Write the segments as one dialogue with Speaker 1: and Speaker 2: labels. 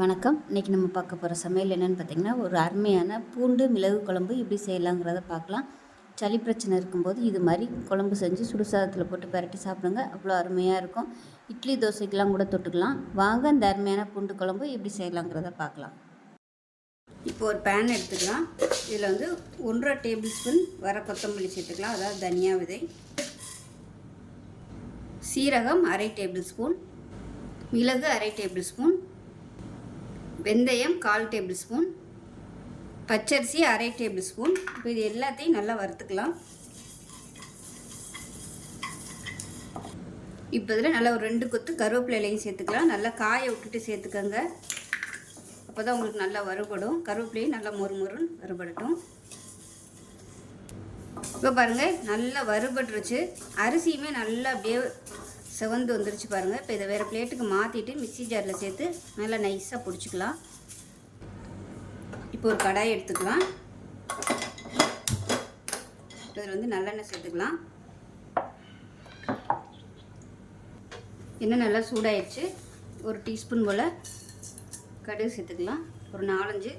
Speaker 1: வணக்கம். இன்றைக்கி நம்ம பார்க்க போகிற சமையல் என்னென்னு பார்த்திங்கன்னா ஒரு அருமையான பூண்டு மிளகு குழம்பு எப்படி செய்யலாங்கிறத பார்க்கலாம். சளி பிரச்சனை இருக்கும்போது இது மாதிரி குழம்பு செஞ்சு சுடுசாதத்தில் போட்டு பரட்டி சாப்பிடுங்க. அவ்வளோ அருமையாக இருக்கும். இட்லி தோசைக்கெலாம் கூட தொட்டுக்கலாம். வாங்க இந்த அருமையான பூண்டு குழம்பு எப்படி செய்யலாங்கிறத பார்க்கலாம். இப்போ ஒரு பேன் எடுத்துக்கலாம். இதில் வந்து ஒன்றரை டேபிள் ஸ்பூன் வர கொத்தமல்லி சேர்த்துக்கலாம். அதாவது தனியா விதை. சீரகம் அரை டேபிள் ஸ்பூன். மிளகு அரை டேபிள் ஸ்பூன். வெந்தயம் கால் டேபிள் ஸ்பூன் பச்சரிசி அரை டேபிள் ஸ்பூன் இப்போ இது எல்லாத்தையும் நல்லா வறுத்துக்கலாம். இப்போ இதில் நல்லா ஒரு ரெண்டு கொத்து கருவேப்பிலையிலையும் சேர்த்துக்கலாம். நல்லா காய விட்டுட்டு சேர்த்துக்கோங்க. அப்போ தான் உங்களுக்கு நல்லா வறுபடும். கருவேப்பிலையும் நல்லா மொறு மொறுன்னு வறுபடட்டும். இப்போ பாருங்கள் நல்லா வறுபட்டுருச்சு. அரிசியுமே நல்லா அப்படியே செவந்து வந்துருச்சு பாருங்கள் இப்போ இதை வேறு பிளேட்டுக்கு மாற்றிட்டு மிக்சி ஜாரில் சேர்த்து நல்லா நைஸாக பிடிச்சிக்கலாம். இப்போ ஒரு கடாய் எடுத்துக்கலாம். இதில் வந்து நல்லெண்ணெய் சேர்த்துக்கலாம். எண்ணெய் நல்லா சூடாயிடுச்சு. ஒரு டீஸ்பூன் போல் கடுகு சேர்த்துக்கலாம். ஒரு நாலஞ்சு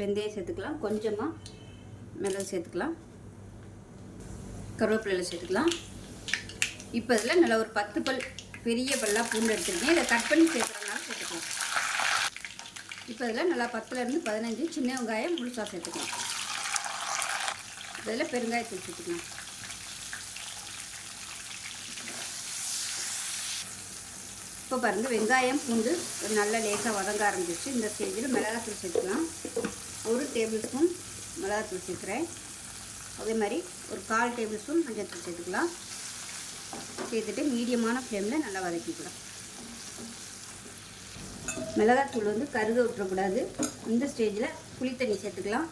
Speaker 1: வெந்தயம் சேர்த்துக்கலாம். கொஞ்சமாக மிளகு சேர்த்துக்கலாம். கருவேப்பிலையில் சேர்த்துக்கலாம். இப்போ இதில் நல்லா ஒரு பத்து பல் பெரிய பல்லாக பூண்டு எடுத்துருக்கேன். இதை கட் பண்ணி சேர்க்குறதுனால சேர்த்துக்கலாம். இப்போ இதில் நல்லா பத்துலேருந்து பதினஞ்சு சின்ன வெங்காயம் முழுசாக சேர்த்துக்கலாம். இதில் பெருங்காயத்தூள் சேர்த்துக்கலாம். இப்போ பாருங்கள் வெங்காயம் பூண்டு ஒரு நல்ல லேசாக வதங்க ஆரம்பிச்சு இந்த ஸ்டேஜில் மிளகாத்தூள் சேர்த்துக்கலாம். ஒரு டேபிள் ஸ்பூன் மிளகாத்தூள் சேர்க்குறேன். அதே மாதிரி ஒரு கால் டேபிள் ஸ்பூன் மஞ்சள் சேர்த்துக்கலாம். சேர்த்துட்டு மீடியமான ஃப்ளேமில் நல்லா வதக்கிக்கலாம். மிளகாத்தூள் வந்து கருக விட்டுறக்கூடாது. இந்த ஸ்டேஜில் புளி தண்ணி சேர்த்துக்கலாம்.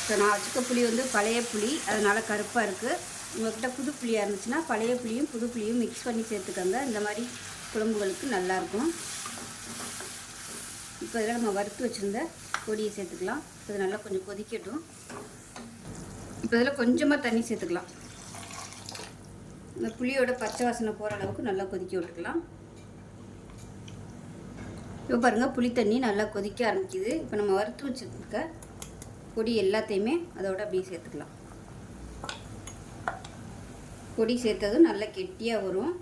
Speaker 1: இப்போ நான் வச்சுக்க புளி வந்து பழைய புளி அதனால் கருப்பாக இருக்குது உங்கள்கிட்ட புது புளியாக இருந்துச்சுன்னா பழைய புளியும் புது புளியும் மிக்ஸ் பண்ணி சேர்த்துக்கோங்க. இந்த மாதிரி குழம்புகளுக்கு நல்லாயிருக்கும் இப்போ இதில் நம்ம வறுத்து வச்சுருந்த பொடியை சேர்த்துக்கலாம். இது நல்லா கொஞ்சம் கொதிக்கட்டும். இப்போ இதில் கொஞ்சமாக தண்ணி சேர்த்துக்கலாம். இந்த புளியோட பச்சை வாசனை போகிற அளவுக்கு நல்லா கொதிக்க விட்டுக்கலாம். இப்போ பாருங்கள் புளி தண்ணி நல்லா கொதிக்க ஆரம்பிக்குது. இப்போ நம்ம வறுத்து வச்சுருக்க பொடி எல்லாத்தையுமே அதோட அப்படியே சேர்த்துக்கலாம். பொடி சேர்த்ததும் நல்லா கெட்டியாக வரும்.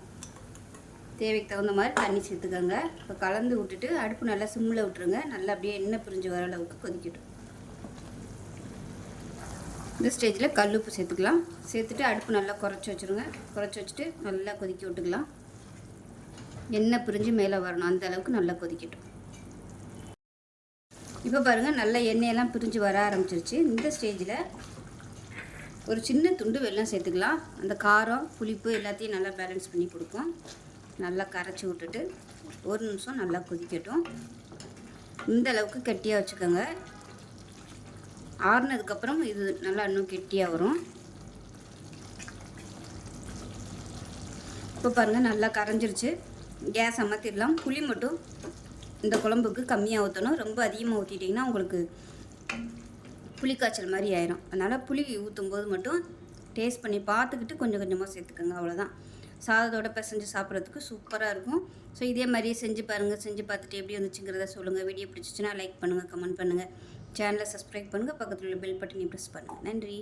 Speaker 1: தேவைக்கு தகுந்த மாதிரி தண்ணி சேர்த்துக்கோங்க. இப்போ கலந்து விட்டுட்டு அடுப்பு நல்லா சிம்மில் விட்டுருங்க. நல்லா அப்படியே எண்ணெய் பிரிஞ்சு வர அளவுக்கு கொதிக்கட்டும். இந்த ஸ்டேஜில் கல் உப்பு சேர்த்துக்கலாம். சேர்த்துட்டு அடுப்பு நல்லா குறைச்சி வச்சுருங்க. குறைச்சி வச்சுட்டு நல்லா கொதிக்க விட்டுக்கலாம். எண்ணெய் பிரிஞ்சு மேலே வரணும். அந்த அளவுக்கு நல்லா கொதிக்கட்டும். இப்போ பாருங்கள் நல்லா எண்ணெயெல்லாம் பிரிஞ்சு வர ஆரம்பிச்சிருச்சு. இந்த ஸ்டேஜில் ஒரு சின்ன துண்டு வெல்லம் சேர்த்துக்கலாம். அந்த காரம் புளிப்பு எல்லாத்தையும் நல்லா பேலன்ஸ் பண்ணி கொடுக்கும் நல்லா கரைச்சி விட்டுட்டு ஒரு நிமிஷம் நல்லா கொதிக்கட்டும். இந்த அளவுக்கு கெட்டியாக வச்சுக்கோங்க. ஆறுனதுக்கப்புறம் இது நல்லா இன்னும் கெட்டியாக வரும். இப்போ பாருங்கள் நல்லா கரைஞ்சிருச்சு. கேஸ் அமர்த்திடலாம் புளி மட்டும் இந்த குழம்புக்கு கம்மியாக ஊற்றணும் ரொம்ப அதிகமாக ஊற்றிட்டிங்கன்னா உங்களுக்கு புளிக்காய்ச்சல் மாதிரி ஆயிரும். அதனால் புளி ஊற்றும் போது மட்டும் டேஸ்ட் பண்ணி பார்த்துக்கிட்டு கொஞ்சம் கொஞ்சமாக சேர்த்துக்கோங்க. அவ்வளோதான் சாதத்தோட பிசைஞ்சு சாப்பிட்றதுக்கு சூப்பராக இருக்கும். ஸோ இதே மாதிரியே செஞ்சு பாருங்கள் செஞ்சு பார்த்துட்டு எப்படி வந்துச்சுங்கிறத சொல்லுங்கள் வீடியோ பிடிச்சிச்சின்னா லைக் பண்ணுங்கள் கமெண்ட் பண்ணுங்கள் சேனலை சப்ஸ்கிரைப் பண்ணுங்கள் பக்கத்தில் உள்ள பெல் பட்டனை ப்ரெஸ் பண்ணுங்கள் நன்றி.